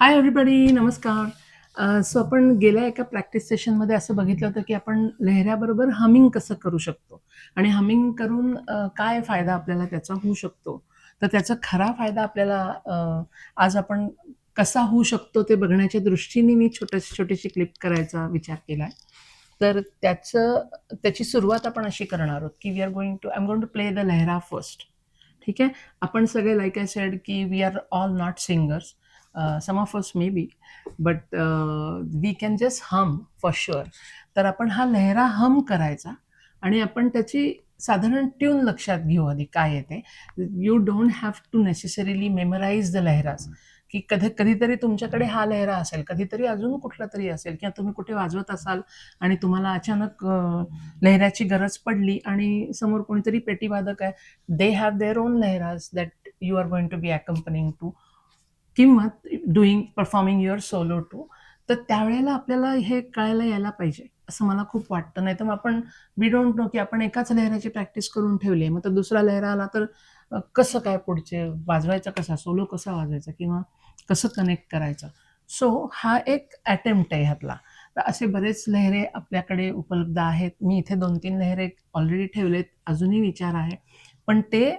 Hi everybody नमस्कार. So आपण गेल्या एका प्रॅक्टिस सेशनमध्ये असं बघितलं होतं की आपण लहऱ्याबरोबर हमिंग कसं करू शकतो? आणि हमिंग करून काय फायदा आपल्याला त्याचा होऊ शकतो? तर त्याचा खरा फायदा आपल्याला आज आपण कसा होऊ शकतो ते बघण्याच्या दृष्टीने मी छोट्याशी छोटीशी क्लिप करायचा विचार केला आहे तर त्याचं त्याची सुरुवात आपण अशी करणार आहोत की we are going to I am going to play the lehra first ठीक आहे? आपण सगळे लाईक आय सेड की we are all not singers some of us may be but we can just hum for sure तर आपण हा लहरा हम करायचा आणि आपण त्याची साधारण ट्यून लक्षात घेऊ आधी काय येते. You don't have to necessarily memorise the lehras की कधी कधीतरी तुमच्याकडे हा लहरा असेल कधीतरी अजून कुठला तरी असेल किंवा तुम्ही कुठे वाजवत असाल आणि तुम्हाला अचानक uh, लहऱ्याची गरज पडली आणि समोर कोणीतरी पेटीवादक आहे they have their own lehras that you are going to be accompanying to किंवा doing performing your solo too तर त्यावेळेला आपल्याला हे कळायला यायला पाहिजे असं मला खूप वाटतं. नाही तर मग आपण वी डोंट नो की आपण एकाच लहराची प्रॅक्टिस करून ठेवली आहे. मग तर दुसरा लहरा आला तर कसं काय पुढचे वाजवायचा कसा सोलो कसा वाजवायचा किंवा कसं कनेक्ट करायचं? सो हा एक अटेम्प्ट आहे ह्यातला. तर असे बरेच लहरे आपल्याकडे उपलब्ध आहेत. मी इथे दोन तीन लहरे ऑलरेडी ठेवलेत. अजूनही विचार आहे. पण ते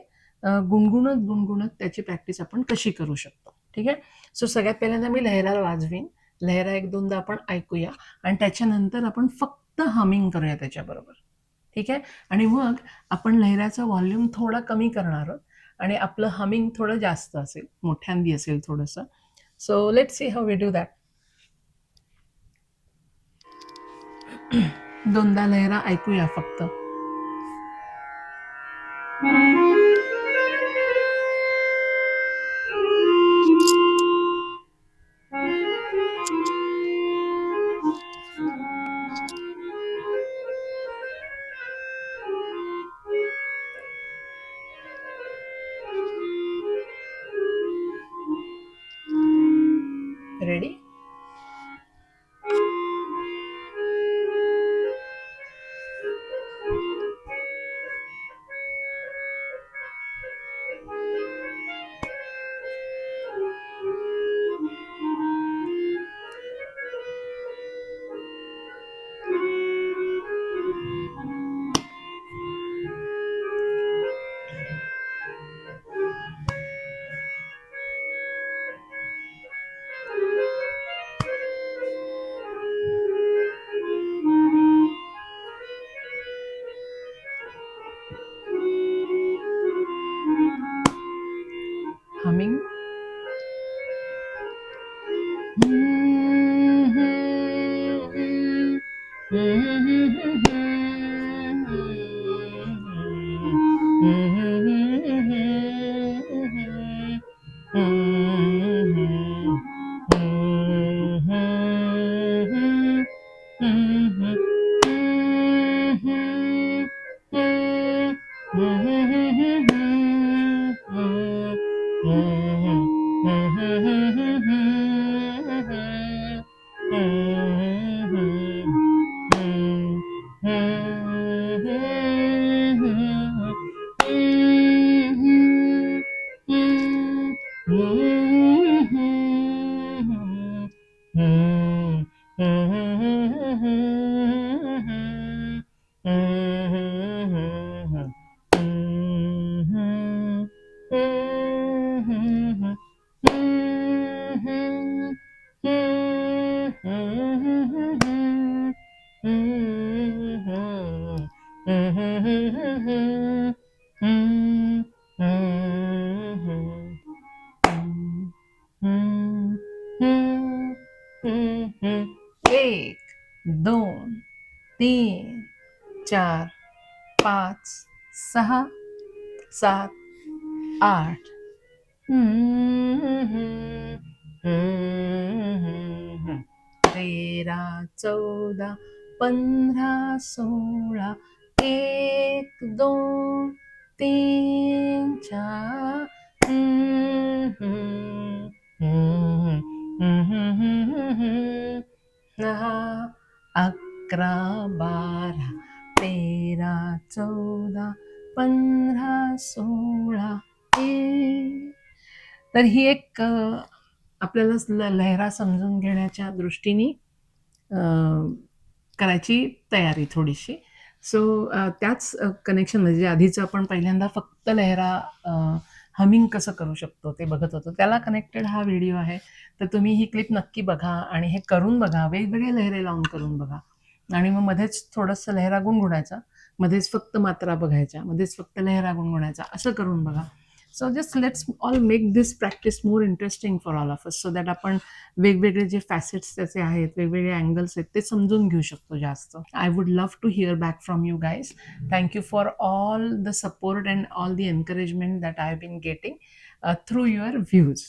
गुणगुणत गुणगुणत त्याची प्रॅक्टिस आपण कशी करू शकतो? ठीक आहे? सो सगळ्यात पहिल्यांदा मी लहरा वाजवीन. लहरा एक दोनदा आपण ऐकूया. आणि त्याच्यानंतर आपण फक्त हमिंग करूया त्याच्याबरोबर. ठीक आहे? आणि मग आपण लहराचा व्हॉल्यूम थोडा कमी करणार आहोत. आणि आपलं हमिंग थोडं जास्त असेल. मोठ्यांदी असेल थोडंसं. So let see how we do that दोनदा लहरा ऐकूया फक्त. ready? एक दोन तीन चार पाच सहा सात आठ. तेरा चौदा पंधरा सोळा एक दोन तीन चार. दहा अकरा बारा तेरा चौदा पंधरा सोळा तर ही एक आपल्याला ल- लहरा समजून घेण्याच्या दृष्टीने करायची तयारी थोडीशी. सो त्याच कनेक्शन म्हणजे आधीचं आपण पहिल्यांदा फक्त लहरा हमिंग कसं करू शकतो ते बघत होतो. त्याला कनेक्टेड हा व्हिडिओ आहे. तर तुम्ही ही क्लिप नक्की बघा आणि हे करून बघा. वेगवेगळे लहरे लावून करून बघा. आणि मग मध्येच थोडंसं लहरा गुणगुणायचा. मध्येच फक्त मात्रा बघायच्या. मध्येच फक्त लहरा गुणगुणायचा. असं करून बघा. So just let's all make this practice more interesting for all of us so that आपण वेगवेगळे जे फॅसेट्स त्याचे आहेत वेगवेगळे अँगल्स आहेत ते समजून घेऊ शकतो जास्त I would love to hear back from you guys thank you for all the support and all the encouragement that I have been getting through your views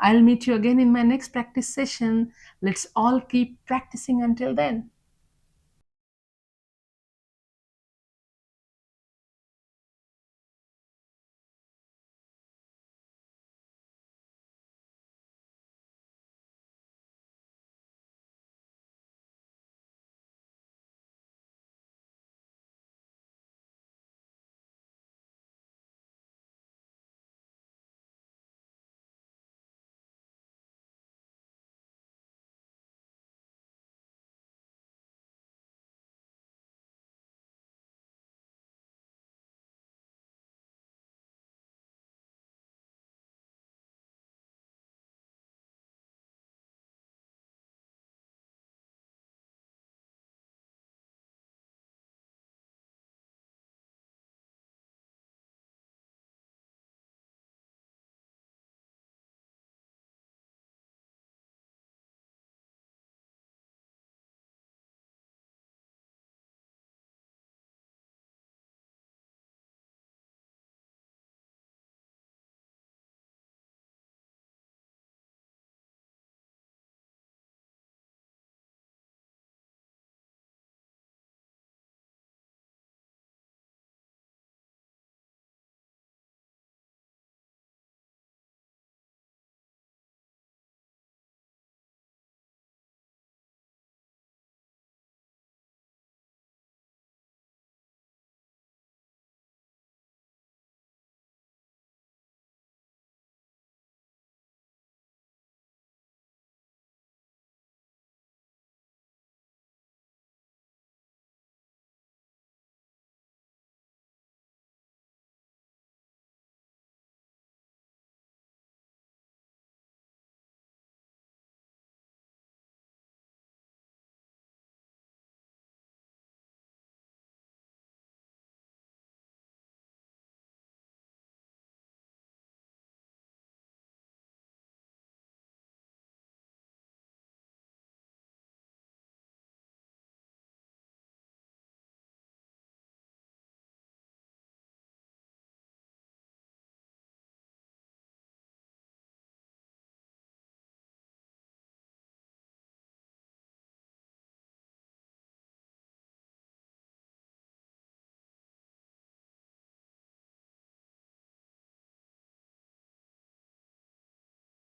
I'll meet you again in my next practice session. Let's all keep practicing until then.